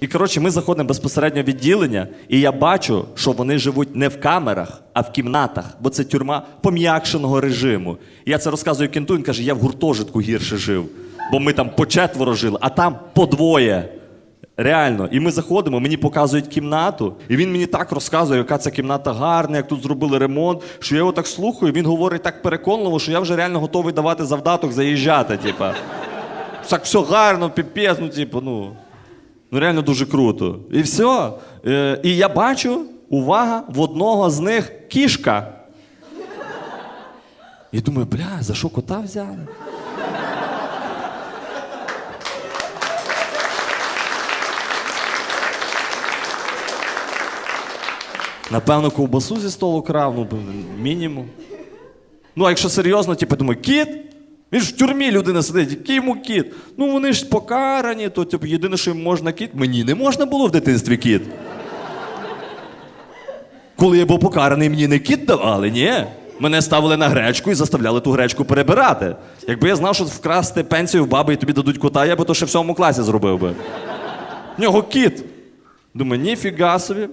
І коротше, ми заходимо безпосередньо в відділення, і я бачу, що вони живуть не в камерах, а в кімнатах, бо це тюрма пом'якшеного режиму. Я це розказую кенту, він каже, я в гуртожитку гірше жив, бо ми там по четверо жили, а там по двоє. Реально, і ми заходимо, мені показують кімнату, і він мені так розказує, яка ця кімната гарна, як тут зробили ремонт, що я його так слухаю. Він говорить так переконливо, що я вже реально готовий давати завдаток заїжджати. Типа, так все гарно, піпець, ну типу, ну. Ну реально дуже круто. І все. Е, і я бачу, увага, в одного з них кішка. І думаю, бля, за що кота взяли? Напевно, ковбасу зі столу крав, ну, мінімум. Ну, а якщо серйозно, типу, думаю, кіт? Він ж в тюрмі людина сидить, який йому кіт? Ну вони ж покарані, то типу, єдине, що їм можна кіт. Мені не можна було в дитинстві кіт. Коли я був покараний, мені не кіт давали, ні. Мене ставили на гречку і заставляли ту гречку перебирати. Якби я знав, що вкрасти пенсію в баби і тобі дадуть кота, я би то ще в сьомому класі зробив би. В нього кіт. Думаю, ніфіга собі.